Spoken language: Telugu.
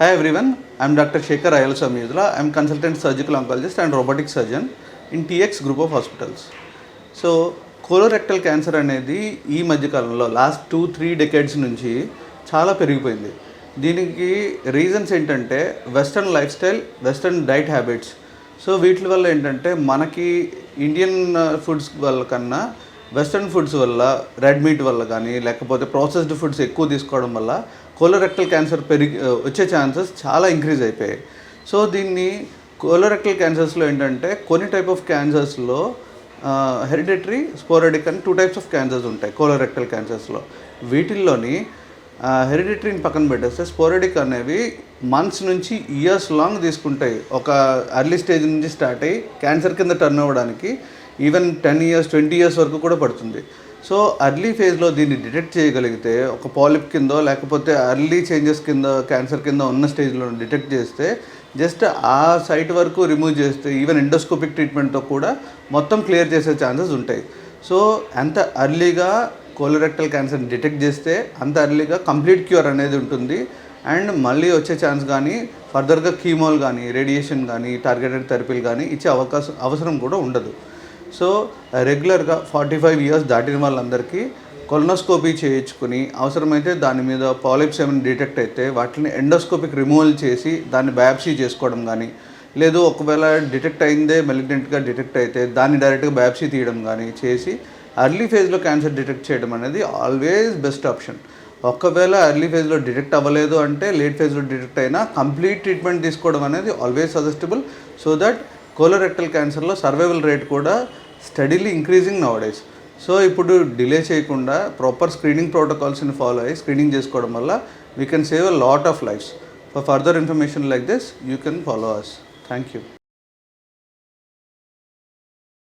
Hi everyone I'm doctor Shekhar అయల్సా మీద్రా I'm consultant surgical oncologist and robotic surgeon in TX group of hospitals so colorectal cancer అనేది ఈ మధ్యకాలంలో లాస్ట్ టూ త్రీ డెకేడ్స్ నుంచి చాలా పెరిగిపోయింది. దీనికి రీజన్స్ ఏంటంటే western lifestyle western diet habits so వీటి వల్ల ఏంటంటే మనకి ఇండియన్ ఫుడ్స్ uh, వల్ల కన్నా వెస్ట్రన్ ఫుడ్స్ వల్ల రెడ్ మీట్ వల్ల కానీ లేకపోతే ప్రాసెస్డ్ ఫుడ్స్ ఎక్కువ తీసుకోవడం వల్ల కోలోరెక్టల్ క్యాన్సర్ పెరిగి వచ్చే ఛాన్సెస్ చాలా ఇంక్రీజ్ అయిపోయాయి. సో దీన్ని కోలోరెక్టల్ క్యాన్సర్స్లో ఏంటంటే కొన్ని టైప్ ఆఫ్ క్యాన్సర్స్లో హెరిడిటరీ స్పోరడిక్ అని టూ టైప్స్ ఆఫ్ క్యాన్సర్స్ ఉంటాయి కోలోరెక్టల్ క్యాన్సర్స్లో. వీటిల్లోని హెరిడిటరీని పక్కన పెట్టేస్తే స్పోరడిక్ అనేవి మంత్స్ నుంచి ఇయర్స్ లాంగ్ తీసుకుంటాయి. ఒక అర్లీ స్టేజ్ నుంచి స్టార్ట్ అయ్యి క్యాన్సర్ కింద టర్న్ అవ్వడానికి even ten years twenty years వరకు కూడా పడుతుంది. సో అర్లీ ఫేజ్లో దీన్ని డిటెక్ట్ చేయగలిగితే ఒక పాలిప్ కింద లేకపోతే అర్లీ చేంజెస్ కింద క్యాన్సర్ కింద ఉన్న స్టేజ్లో డిటెక్ట్ చేస్తే జస్ట్ ఆ సైట్ వరకు రిమూవ్ చేస్తే ఈవెన్ ఎండోస్కోపిక్ ట్రీట్మెంట్తో కూడా మొత్తం క్లియర్ చేసే ఛాన్సెస్ ఉంటాయి. సో ఎంత అర్లీగా కోలోరెక్టల్ క్యాన్సర్ని డిటెక్ట్ చేస్తే అంత అర్లీగా కంప్లీట్ క్యూర్ అనేది ఉంటుంది. అండ్ మళ్ళీ వచ్చే ఛాన్స్ కానీ ఫర్దర్గా కీమోలు కానీ రేడియేషన్ కానీ టార్గెటెడ్ థెరపీలు కానీ ఇచ్చే అవకాశం అవసరం కూడా ఉండదు. సో రెగ్యులర్గా ఫార్టీ ఫైవ్ ఇయర్స్ దాటిన వాళ్ళందరికీ కొలనోస్కోపీ చేయించుకుని అవసరమైతే దాని మీద పాలిప్స్ ఏమైనా డిటెక్ట్ అయితే వాటిని ఎండోస్కోపిక్ రిమూవల్ చేసి దాన్ని బయాప్సీ చేసుకోవడం కానీ లేదు ఒకవేళ డిటెక్ట్ అయిందే మెలిగ్నెంట్గా డిటెక్ట్ అయితే దాన్ని డైరెక్ట్గా బయాప్సీ తీయడం కానీ చేసి అర్లీ ఫేజ్లో క్యాన్సర్ డిటెక్ట్ చేయడం అనేది ఆల్వేస్ బెస్ట్ ఆప్షన్. ఒకవేళ అర్లీ ఫేజ్లో డిటెక్ట్ అవ్వలేదు అంటే లేట్ ఫేజ్లో డిటెక్ట్ అయినా కంప్లీట్ ట్రీట్మెంట్ తీసుకోవడం అనేది always suggestable so that colorectal క్యాన్సర్లో survival rate కూడా స్టడీలీ ఇంక్రీజింగ్ నవడేస్ సో ఇప్పుడు డిలే చేయకుండా ప్రాపర్ స్క్రీనింగ్ ప్రోటోకాల్స్ని ఫాలో అయ్యి స్క్రీనింగ్ చేసుకోవడం వల్ల we can save a lot of lives for further information like this you can follow us thank you